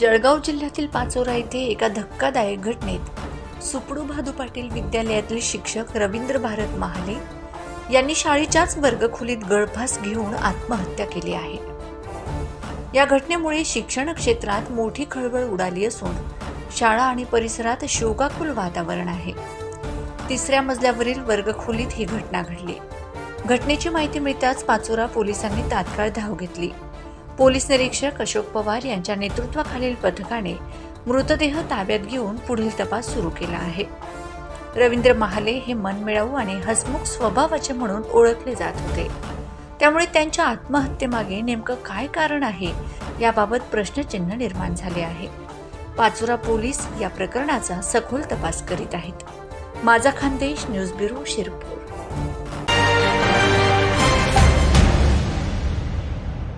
जळगाव जिल्ह्यातील पाचोरा येथे एका धक्कादायक घटनेत सुपडू भादू पाटील विद्यालयातील शिक्षक रवींद्र भारत महाले यांनी शाळेच्याच वर्गखोलीत गळफास घेऊन आत्महत्या केली आहे. या घटनेमुळे शिक्षण क्षेत्रात मोठी खळबळ उडाली असून शाळा आणि परिसरात शोकाकुल वातावरण आहे. तिसऱ्या मजल्यावरील वर्गखोलीत ही घटना घडली. घटनेची माहिती मिळताच पाचोरा पोलिसांनी तात्काळ धाव घेतली. पोलीस निरीक्षक अशोक पवार यांच्या नेतृत्वाखालील पथकाने मृतदेह ताब्यात घेऊन पुढील तपास सुरू केला आहे. रवींद्र महाले हे मनमिळावू आणि हसमुख स्वभावाचे म्हणून ओळखले जात होते. त्यामुळे त्यांच्या आत्महत्येमागे नेमकं काय कारण आहे याबाबत प्रश्नचिन्ह निर्माण झाले आहे. पाचोरा पोलीस या प्रकरणाचा सखोल तपास करीत आहेत. माझा खानदेश न्यूज ब्युरो शिरपूर.